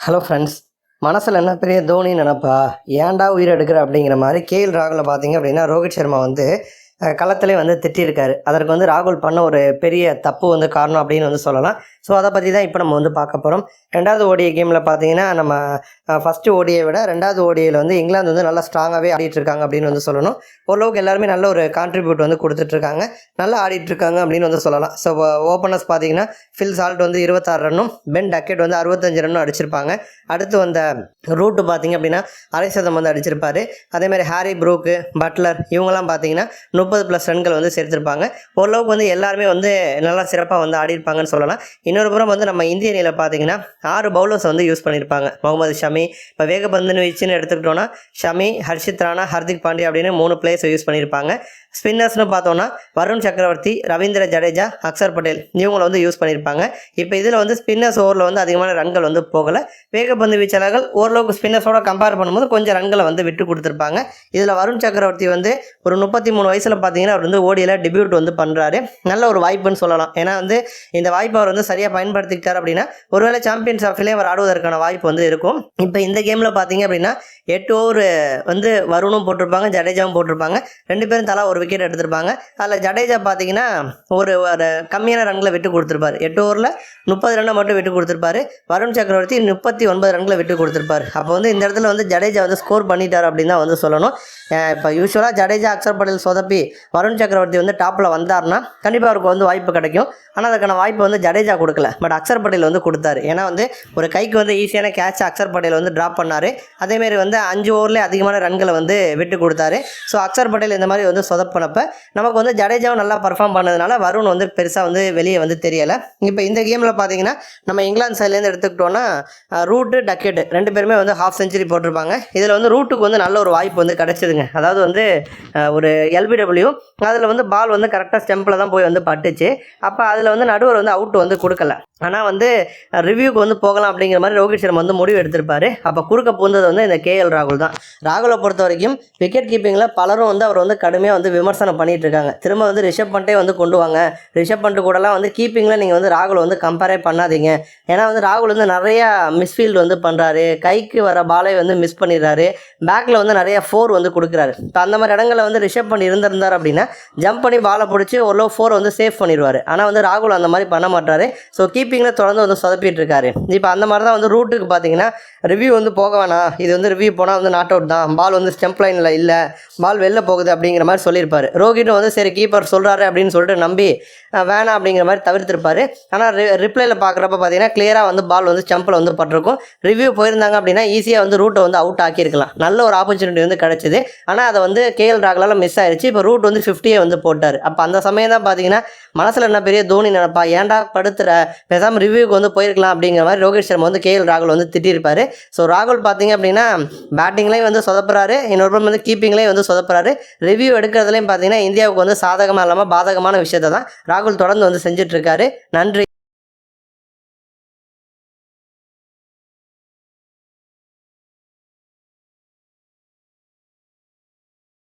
Hello friends மனசில் என்ன பெரிய தோனி நினப்பா? ஏன்டா உயிர் எடுக்கிற அப்படிங்கிற மாதிரி கேஎல் ராகுல பார்த்தீங்க அப்படின்னா ரோஹித் சர்மா வந்து களத்திலே வந்து திட்டியிருக்காரு. அதற்கு வந்து ராகுல் பண்ண ஒரு பெரிய தப்பு வந்து காரணம் அப்படின்னு வந்து சொல்லலாம். ஸோ அதை பற்றி தான் இப்போ நம்ம வந்து பார்க்க போகிறோம் ரெண்டாவது ஓடிஐ கேமில் பார்த்தீங்கன்னா நம்ம ஃபஸ்ட்டு ஓடியை விட ரெண்டாவது ஓடியில் வந்து இங்கிலாந்து வந்து நல்லா ஸ்ட்ராங்காகவே ஆடிட்டு இருக்காங்க அப்படின்னு வந்து சொல்லணும். ஓரளவுக்கு எல்லாருமே நல்ல ஒரு கான்ட்ரிபியூட் வந்து கொடுத்துட்ருக்காங்க நல்லா ஆடிட்டு இருக்காங்க அப்படின்னு வந்து சொல்லலாம். ஸோ ஓப்பனர்ஸ் பார்த்தீங்கன்னா ஃபில் சால்ட் வந்து இருபத்தாறு ரன்னும் பென் டக்கெட் வந்து அறுபத்தஞ்சு ரன்னும் அடிச்சிருப்பாங்க. அடுத்து வந்த ரூட்டு பார்த்தீங்க அப்படின்னா அரை சதம் வந்து அடிச்சிருப்பாரு. அதேமாதிரி ஹாரி ப்ரூக்கு பட்லர் இவங்கெல்லாம் பார்த்தீங்கன்னா முப்பது ப்ளஸ் ரன்கள் வந்து சேர்த்துருப்பாங்க. ஓரளவுக்கு வந்து எல்லாருமே வந்து நல்லா சிறப்பாக வந்து ஆடிருப்பாங்கன்னு சொல்லலாம். இன்னொரு புறம் வந்து நம்ம இந்திய அணியில் பார்த்தீங்கன்னா ஆறு பவுலர்ஸ் வந்து யூஸ் பண்ணியிருப்பாங்க. முகமது ஷமி இப்போ வேகப்பந்துன்னு வீச்சுன்னு எடுத்துக்கிட்டோன்னா ஷமி ஹர்ஷித் ராணா ஹர்திக் பாண்டியா அப்படின்னு மூணு பிளேயர்ஸ் யூஸ் பண்ணியிருப்பாங்க. ஸ்பின்னர்ஸ்னு பார்த்தோன்னா வருண் சக்கரவர்த்தி ரவீந்திர ஜடேஜா அக்சர் பட்டேல் இவங்களை வந்து யூஸ் பண்ணியிருப்பாங்க. இப்போ இதில் வந்து ஸ்பின்னர்ஸ் ஓவரில் வந்து அதிகமான ரன்கள் வந்து போகலை. வேகப்பந்து வீச்சாளர்கள் ஓரளவுக்கு ஸ்பின்னர்ஸோட கம்பேர் பண்ணும்போது கொஞ்சம் ரன்களை வந்து விட்டு கொடுத்துருப்பாங்க. இதில் வருண் சக்கரவர்த்தி வந்து ஒரு முப்பத்தி மூணு வயசில் பார்த்தீங்கன்னா அவர் வந்து ஓடியில் டெபியூட் வந்து பண்ணுறாரு நல்ல ஒரு வாய்ப்புன்னு சொல்லலாம். ஏன்னா வந்து இந்த வாய்ப்பை அவர் வந்து சரியாக பயன்படுத்திக்கிட்டார் அப்படின்னா ஒருவேளை சாம்பியன்ஸ் ஆஃபிலே அவர் ஆடுவதற்கான வாய்ப்பு வந்து இருக்கும். இப்போ இந்த கேமில் பார்த்தீங்க அப்படின்னா எட்டு ஓவர் வந்து வருணும் போட்டிருப்பாங்க ஜடேஜாவும் போட்டிருப்பாங்க. ரெண்டு பேரும் தலா ஒரு விக்கெட் எடுத்திருப்பாங்க. அதில் ஜடேஜா பார்த்தீங்கன்னா ஒரு ஒரு கம்மியான ரன்களை விட்டு கொடுத்துருப்பாரு. எட்டு ஓவரில் முப்பது ரன்னை மட்டும் விட்டு கொடுத்துருப்பாரு. வருண் சக்கரவர்த்தி முப்பத்தி ஒன்பது ரன்களை விட்டு கொடுத்துருப்பாரு. அப்போ வந்து இந்த இடத்துல வந்து ஜடேஜா வந்து ஸ்கோர் பண்ணிட்டார் அப்படின்னு தான் வந்து சொல்லணும். இப்போ யூஸ்வலாக ஜடேஜா அக்சர் படையில் சொதப்பி வருண் சக்கரவர்த்தி வந்து டாப்பில் வந்தார்னா கண்டிப்பாக அவருக்கு வந்து வாய்ப்பு கிடைக்கும். ஆனால் அதுக்கான வாய்ப்பு வந்து ஜடேஜா கொடுக்கல. பட் அக்சர் பட்டேல் வந்து கொடுத்தாரு. ஏன்னா வந்து ஒரு கைக்கு வந்து ஈஸியான கேட்ச் அக்சர் பட்டேல் வந்து ட்ராப் பண்ணார். அதேமாரி வந்து அஞ்சு ஓவர்லேயே அதிகமான ரன்களை வந்து விட்டு கொடுத்தாரு. ஸோ அக்சர் பட்டேல் இந்த மாதிரி வந்து சொதப்பினப்ப நமக்கு வந்து ஜடேஜாவும் நல்லா பர்ஃபார்ம் பண்ணதுனால வருண் வந்து பெருசாக வந்து வெளியே வந்து தெரியலை. இப்போ இந்த கேமில் பார்த்தீங்கன்னா நம்ம இங்கிலாந்து சைட்லேருந்து எடுத்துக்கிட்டோன்னா ரூட்டு டக்கெட்டு ரெண்டு பேருமே வந்து ஹாஃப் செஞ்சுரி போட்டிருப்பாங்க. இதில் வந்து ரூட்டுக்கு வந்து நல்ல ஒரு வாய்ப்பு வந்து கிடச்சிதுங்க. அதாவது வந்து ஒரு எல்பிடபிள்யூ அதில் வந்து பால் வந்து கரெக்டாக ஸ்டெம்பில் தான் போய் வந்து பட்டுச்சு. அப்போ அதில் வந்து நடுவர் வந்து அவுட் வந்து கொடுக்கல. ஆனால் வந்து ரிவ்யூக்கு வந்து போகலாம் அப்படிங்கிற மாதிரி ரோஹித் சர்மா வந்து முடிவு எடுத்திருப்பார். அப்போ குறுக்க பூந்தது வந்து இந்த கேஎல் ராகுல் தான். ராகுலை பொறுத்த வரைக்கும் விக்கெட் கீப்பிங்கில் பலரும் வந்து அவர் வந்து கடுமையாக வந்து விமர்சனம் பண்ணிட்டு இருக்காங்க. திரும்ப வந்து ரிஷப் பண்ட்டே வந்து கொண்டு வாங்க. ரிஷப் பண்ட் கூடலாம் வந்து கீப்பிங்கில் நீங்கள் வந்து ராகுல் வந்து கம்பேரே பண்ணாதீங்க. ஏன்னா வந்து ராகுல் வந்து நிறையா மிஸ்ஃபீல்டு வந்து பண்ணுறாரு கைக்கு வர பாலை வந்து மிஸ் பண்ணிடுறாரு. பேக்கில் வந்து நிறைய ஃபோர் வந்து கொடுக்குறாரு. இப்போ அந்த மாதிரி இடங்களில் வந்து ரிஷப் பண்ட் இருந்திருந்தார் அப்படின்னா ஜம்ப் பண்ணி பாலை பிடிச்சி ஓரளவு ஃபோர் வந்து சேஃப் பண்ணிடுவார். ஆனால் வந்து ராகுல் அந்த மாதிரி பண்ண மாட்டாரு. ஸோ கீப்பிங்கில் தொடர்ந்து வந்து சொதப்பிட்டு இருக்காரு. இப்போ அந்த மாதிரி தான் வந்து ரூட்டுக்கு பார்த்தீங்கன்னா ரிவ்யூ வந்து போக வேணாம். இது வந்து ரிவ்யூ போனால் வந்து நாட் அவுட் தான். பால் வந்து ஸ்டெம்ப் லைனில் இல்லை. பால் வெளில போகுது அப்படிங்கிற மாதிரி சொல்லியிருப்பாரு. ரோஹிட்டும் வந்து சரி கீப்பர் சொல்கிறாரு அப்படின்னு சொல்லிட்டு நம்பி வேணாம் அப்படிங்கிற மாதிரி தவிர்த்திருப்பார். ஆனால் ரி ரிப்ளைல பார்க்குறப்ப பார்த்தீங்கன்னா கிளியராக வந்து பால் வந்து ஸ்டம்பில் வந்து பட்டிருக்கும். ரிவ்யூ போயிருந்தாங்க அப்படின்னா ஈஸியாக வந்து ரூட்டை வந்து அவுட் ஆக்கியிருக்கலாம். நல்ல ஒரு ஆப்பர்ச்சுனிட்டி வந்து கிடச்சிது. ஆனால் அதை வந்து கேஎல் ராகுலால் மிஸ் ஆயிருச்சு. இப்போ ரூட் வந்து ஃபிஃப்டியே வந்து போட்டார். அப்போ அந்த சமயம் தான் பார்த்தீங்கன்னா மனசில் என்ன பெரிய தோனி நினைப்பா ஏன்டா படுத்துற? பேசாமல் ரிவ்யூக்கு வந்து போயிருக்கலாம் அப்படிங்கிற மாதிரி ரோஹித் சர்மா வந்து கேஎல் ராகுல் வந்து திட்டிருப்பாரு. ஸோ ராகுல் பார்த்தீங்க அப்படின்னா பேட்டிங்லேயும் வந்து சொதப்புறாரு. இன்னொரு புறம் வந்து கீப்பிங்லேயும் வந்து சொதப்புறாரு. ரிவ்யூ எடுக்கிறதுலையும் பார்த்தீங்கன்னா இந்தியாவுக்கு வந்து சாதகமாக இல்லாமல் பாதகமான விஷயத்தை தான் ராகுல் தொடர்ந்து வந்து செஞ்சிட்ருக்காரு நன்றி.